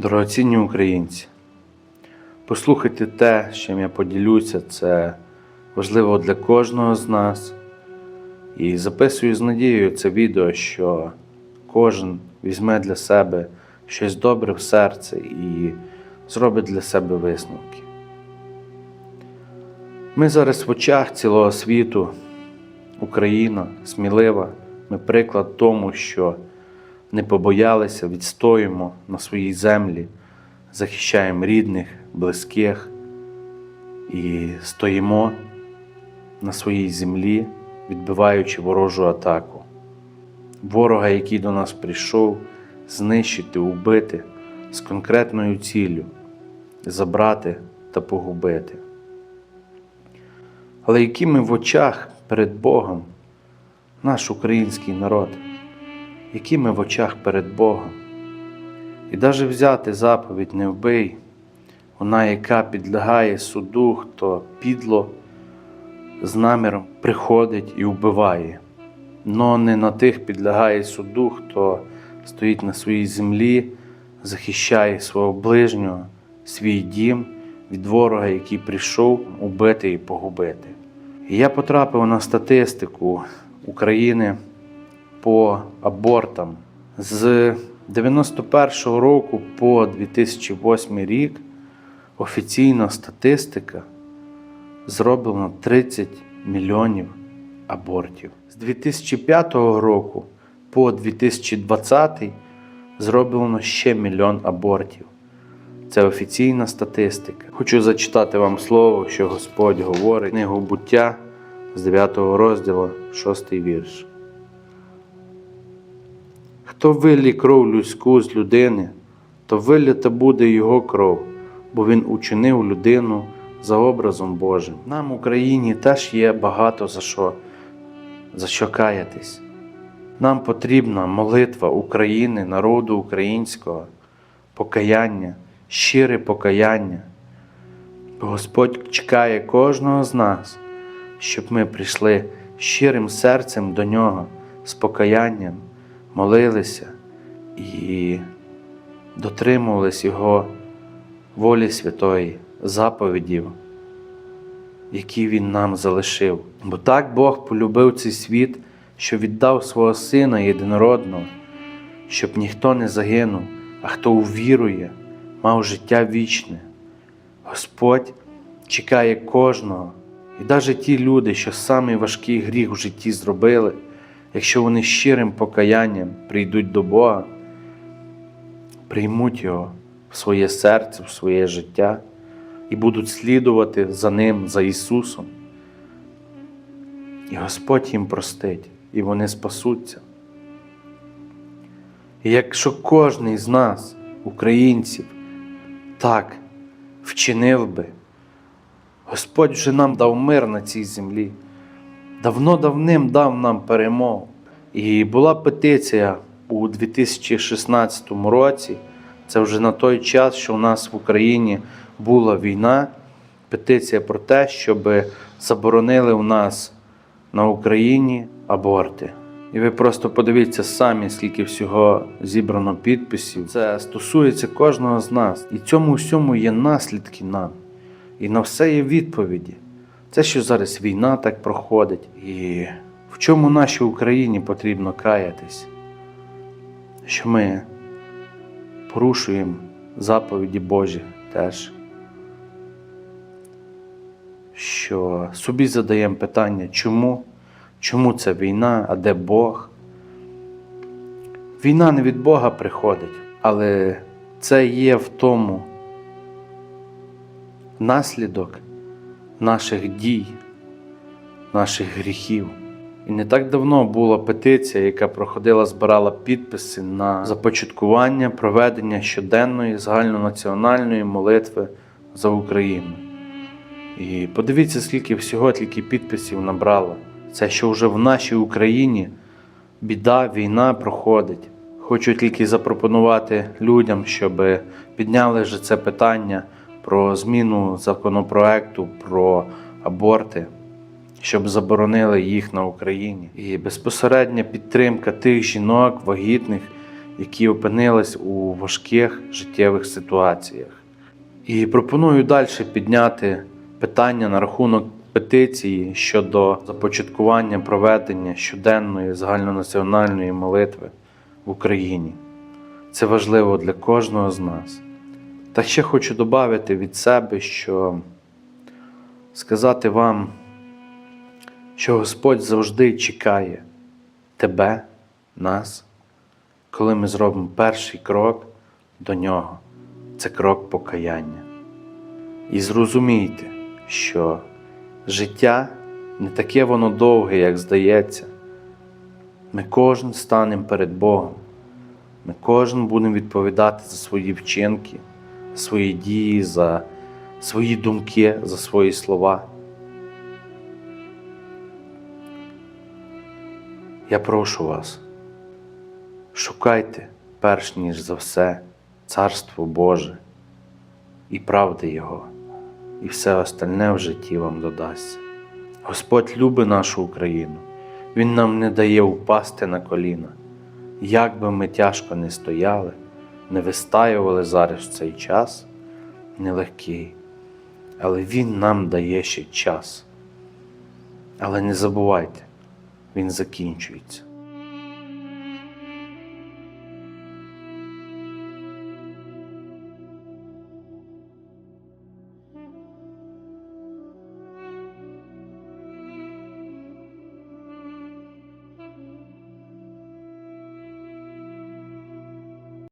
Дорогоцінні українці, послухайте те, з чим я поділюся, це важливо для кожного з нас. І записую з надією це відео, що кожен візьме для себе щось добре в серце і зробить для себе висновки. Ми зараз в очах цілого світу, Україна смілива, ми приклад тому, що не побоялися, відстоюємо на своїй землі, захищаємо рідних, близьких і стоїмо на своїй землі, відбиваючи ворожу атаку. Ворога, який до нас прийшов, знищити, убити з конкретною ціллю забрати та погубити. Але які ми в очах перед Богом, наш український народ, які ми в очах перед Богом. І навіть взяти заповідь не вбий, вона, яка підлягає суду, хто підло з наміром приходить і вбиває, но не на тих підлягає суду, хто стоїть на своїй землі, захищає свого ближнього, свій дім від ворога, який прийшов убити і погубити. І я потрапив на статистику України по абортам. З 91-го року по 2008 рік офіційна статистика зроблено 30 мільйонів абортів. З 2005 року по 2020 зроблено ще мільйон абортів. Це офіційна статистика. Хочу зачитати вам слово, що Господь говорить книгу буття з 9 розділу, 6 вірш. Хто вилє кров людську з людини, то вилята буде його кров, бо він учинив людину за образом Божим. Нам в Україні теж є багато за що, за що каятись. Нам потрібна молитва України, народу українського, покаяння, щире покаяння. Господь чекає кожного з нас, щоб ми прийшли щирим серцем до Нього з покаянням, молилися і дотримувались Його волі святої, заповідів, які Він нам залишив. Бо так Бог полюбив цей світ, що віддав свого Сина єдинородного, щоб ніхто не загинув, а хто увірує, мав життя вічне. Господь чекає кожного, і навіть ті люди, що самий важкий гріх в житті зробили, якщо вони щирим покаянням прийдуть до Бога, приймуть Його в своє серце, в своє життя і будуть слідувати за Ним, за Ісусом. І Господь їм простить, і вони спасуться. І якщо кожен з нас, українців, так вчинив би, Господь вже нам дав мир на цій землі, давно давним дав нам перемогу. І була петиція у 2016 році. Це вже на той час, що у нас в Україні була війна. Петиція про те, щоб заборонили у нас на Україні аборти. І ви просто подивіться самі, скільки всього зібрано підписів. Це стосується кожного з нас. І цьому всьому є наслідки нам. І на все є відповіді. Це, що зараз війна так проходить, і в чому нашій Україні потрібно каятись, що ми порушуємо заповіді Божі теж, що собі задаємо питання, чому? Чому це війна, а де Бог? Війна не від Бога приходить, але це є в тому наслідок наших дій, наших гріхів. І не так давно була петиція, яка проходила, збирала підписи на започаткування проведення щоденної загальнонаціональної молитви за Україну. І подивіться, скільки всього тільки підписів набрала. Це що вже в нашій Україні біда, війна проходить. Хочу тільки запропонувати людям, щоб підняли вже це питання про зміну законопроекту про аборти, щоб заборонили їх на Україні. І безпосередня підтримка тих жінок, вагітних, які опинились у важких життєвих ситуаціях. І пропоную далі підняти питання на рахунок петиції щодо започаткування проведення щоденної загальнонаціональної молитви в Україні. Це важливо для кожного з нас. Та ще хочу додати від себе, що сказати вам, що Господь завжди чекає тебе, нас, коли ми зробимо перший крок до Нього. Це крок покаяння. І зрозумійте, що життя не таке воно довге, як здається. Ми кожен станемо перед Богом. Ми кожен будемо відповідати за свої вчинки, свої дії, за свої думки, за свої слова. Я прошу вас, шукайте перш ніж за все Царство Боже і правди Його, і все остальне в житті вам додасться. Господь любить нашу Україну, Він нам не дає впасти на коліна. Як би ми тяжко не стояли, не вистаювали зараз цей час нелегкий, але Він нам дає ще час. Але не забувайте, він закінчується.